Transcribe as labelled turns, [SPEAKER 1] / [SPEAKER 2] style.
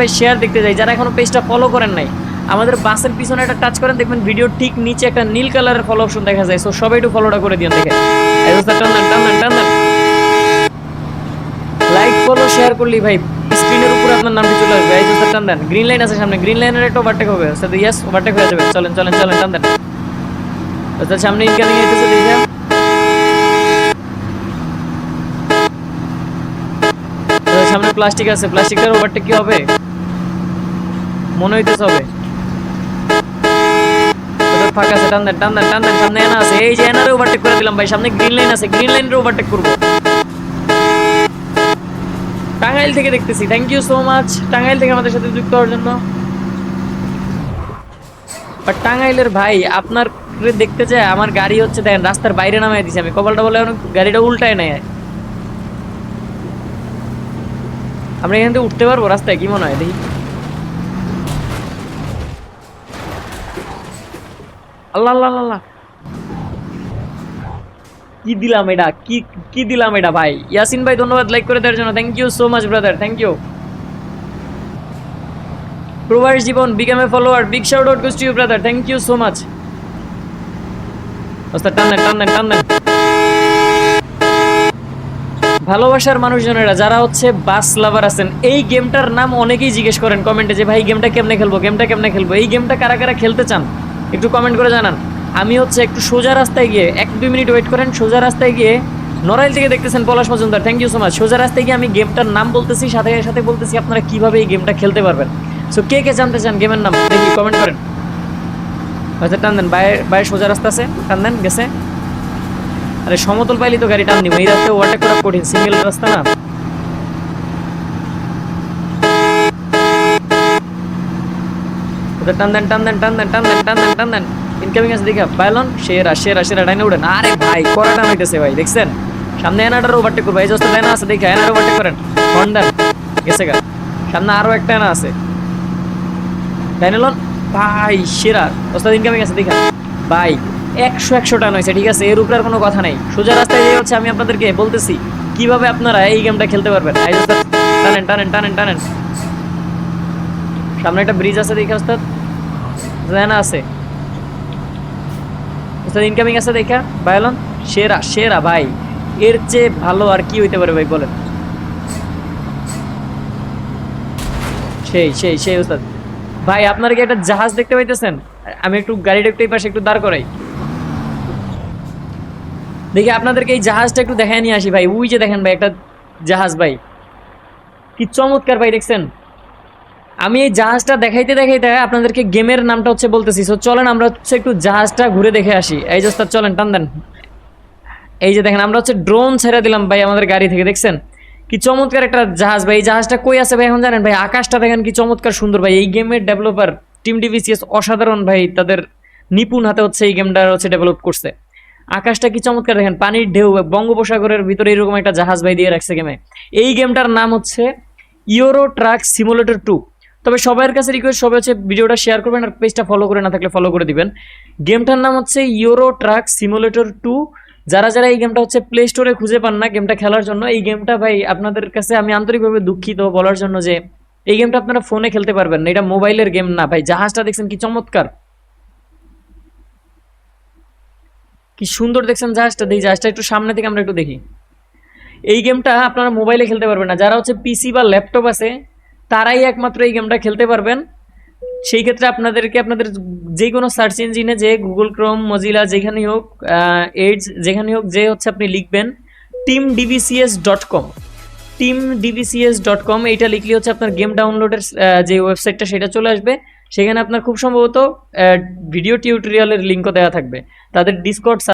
[SPEAKER 1] ভাই শেয়ার দেখতে যাই। যারা এখনও পেজটা ফলো করেন নাই, আমাদের বাসের পিছনে একটা টাচ করেন, দেখবেন ভিডিও ঠিক নিচে একটা নীল কালারের ফলো অপশন দেখা যায়। সো সবাই একটু ফলোটা করে দিন দেখে লাইক ফলো শেয়ার করলি ভাই স্ক্রিনের উপর আপনার নামটি চলে আসবে। এই দোস্ত টান দেন। গ্রিন লাইন আছে সামনে। গ্রিন লাইনের একটা ওভারটেক হবে। সাথে ইয়েস ওভারটেক হয়ে যাবে। চলেন চলেন চলেন, টান দেন। দোস্ত সামনে ইনকামিং আইতেছে দেখে তো সামনে প্লাস্টিক আছে প্লাস্টিকের ওভারটেক কি হবে? মনে হইতেছে হবে। ফাঁকা আছে, টান দেন টান দেন টান দেন, সামনে এনা আছে। এই যে এনারে ওভারটেক করে দিলাম ভাই, সামনে গ্রিন লাইন আছে গ্রিন লাইনের ওভারটেক করব। টাঙ্গাইল থেকে দেখতেছি। Thank you so much Tangail থেকে আমাদের সাথে যুক্ত হওয়ার জন্য। বাট টাঙ্গাইলের ভাই, আপনার দেখতে চাই আমার গাড়ি হচ্ছে, দেখেন, রাস্তার বাইরে নামাই দিছি। আমি কপালটা বলে গাড়িটা উল্টায় নেয় আমরা এখান থেকে উঠতে পারব রাস্তায় কি মনে হয় দেখি? আল্লাহ আল্লাহ আল্লাহ, কি দিলাম এটা? কি কি দিলাম এটা ভাই? ইয়াসিন ভাই ধন্যবাদ লাইক করে দেওয়ার জন্য। Thank you so much brother thank you প্রবাস জীবন become a follower big shout out goes to you brother thank you so much ওস্তাদ টান টান টান ভালোবাসার মানুষজনেরা, যারা হচ্ছে বাস লাভার আছেন, এই গেমটার নাম অনেকেই জিজ্ঞেস করেন কমেন্টে যে, ভাই গেমটা কেমনে খেলব? গেমটা কেমনে খেলব? এই গেমটা কারা কারা খেলতে চান? একটু কমেন্ট করে জানান। আমি হচ্ছে একটু সোজা রাস্তায় গিয়ে, এক দুই মিনিট ওয়েট করেন, সোজা রাস্তায় গিয়ে নড়াইল থেকে দেখতেছেন Palash Majumdar. Thank you so much সোজা রাস্তায় গিয়ে আমি গেমটার নাম বলতেছি, সাথে সাথে বলতেছি আপনারা কীভাবে এই গেমটা খেলতে পারবেন। সো কে কে জানতে চান গেমের নাম? দেখি, কমেন্ট করেন। আচ্ছা টান দেন বাইরে বাইরে সোজা রাস্তা আছে, টান দেন, গেছে। আরে সমতল পাইলি তো গাড়ি টান এই রাস্তায় ওভারটেক করা কঠিন সিঙ্গেল রাস্তা না। টান দেন টান দেন টান দেন টান দেন টান দেন টান দেন। ইনকামিং আছে দেখা পাইলন সেরা সেরা সেরা ডাইনে উঠেন আরে ভাই টান হইতেছে ভাই, দেখছেন? সামনে ওভারটেক করব, এই ডাইনা আছে দেখা, এনার ওভারটেক করেন। হন্ডা গেছে গা। সামনে আরও একটা এনা আছে। ডাইনেলন ভাই সেরা ওস্তাদ ইনকামিং আছে দেখা। ভাই একশো একশো টান হয়েছে, ঠিক আছে? এর উপরে আর কোনো কথা নেই। সোজা রাস্তায় যে হচ্ছে আমি আপনাদেরকে বলতেছি, কীভাবে আপনারা এই গেমটা খেলতে পারবেন? এই টানেন টানেন টানেন টানেন। সামনে একটা ব্রিজ আছে দেখে জানা আছে। ইনকামিং আছে দেখা। বায়লন সেরা সেরা ভাই। এর চেয়ে ভালো আর কি হইতে পারে ভাই, বলেন। সেই সেই সেই, ওস্তাদ। ভাই, আপনারা কি একটা জাহাজ দেখতে পাইতেছেন? আমি একটু গাড়িটা একটু এই পাশে একটু দাঁড় করাই। দেখি আপনাদেরকে এই জাহাজটা একটু দেখায় নিয়ে আসি ভাই। ওই যে দেখেন ভাই, একটা জাহাজ ভাই। কি চমৎকার ভাই, দেখছেন? আমি এই জাহাজটা দেখাইতে দেখাইতে আপনাদেরকে গেমের নামটা হচ্ছে বলতেছি। সো চলেন আমরা হচ্ছে একটু জাহাজটা ঘুরে দেখে আসি। এই ওস্তাদ, চলেন, টান দেন। এই যে দেখেন, আমরা হচ্ছে ড্রোন ছেড়ে দিলাম ভাই আমাদের গাড়ি থেকে, দেখছেন? কি চমৎকার একটা জাহাজ ভাই। এই জাহাজটা কই আছে ভাই এখন জানেন ভাই? আকাশটা দেখেন কি চমৎকার সুন্দর ভাই। এই গেমের ডেভেলপার টিম ডিভিসিএস অসাধারণ ভাই। তাদের নিপুণ হাতে হচ্ছে এই গেমটা হচ্ছে ডেভেলপ করছে। আকাশটা কি চমৎকার দেখেন, পানির ঢেউ, বঙ্গোপসাগরের ভিতরে এরকম একটা জাহাজ ভাই দিয়ে রাখছে গেমে এই গেমটার নাম হচ্ছে ইউরো ট্রাক সিমুলেটর টু তবে সবার কাছে রিকোয়েস্ট সবাই হচ্ছে ভিডিওটা শেয়ার করবেন আর পেজটা ফলো করে না থাকলে ফলো করে দিবেন। গেমটার নাম হচ্ছে ইউরো ট্রাক সিমুলেটর টু যারা যারা এই গেমটা হচ্ছে প্লে স্টোরে খুঁজে পান না গেমটা খেলার জন্য, এই গেমটা ভাই আপনাদের কাছে আমি আন্তরিকভাবে দুঃখিত বলার জন্য যে, এই গেমটা আপনারা ফোনে খেলতে পারবেন না, এটা মোবাইলের গেম না ভাই, জাহাজটা দেখছেন কি চমৎকার। কি সুন্দর দেখছেন জাহাজটা? দেখি জাহাজটা একটু সামনে থেকে আমরা একটু দেখি। এই গেমটা আপনারা মোবাইলে খেলতে পারবেন না। যারা হচ্ছে পিসি বা ল্যাপটপ আছে, তারাই একমাত্র এই গেমটা খেলতে পারবেন। সেই ক্ষেত্রে আপনাদেরকে আপনাদের যে কোনো সার্চ ইঞ্জিনে যে গুগল ক্রোম মজিলা যেখানেই হোক এইডস যেখানেই হোক, যে হচ্ছে আপনি লিখবেন team DBCS dot com team DBCS dot com এইটা লিখলে হচ্ছে আপনার গেম ডাউনলোডের যে ওয়েবসাইটটা সেটা চলে আসবে। সেখানে আপনার খুব সম্ভবত ভিডিও টিউটোরিয়ালের লিঙ্কও দেওয়া থাকবে। তাদের ডিসকর্ড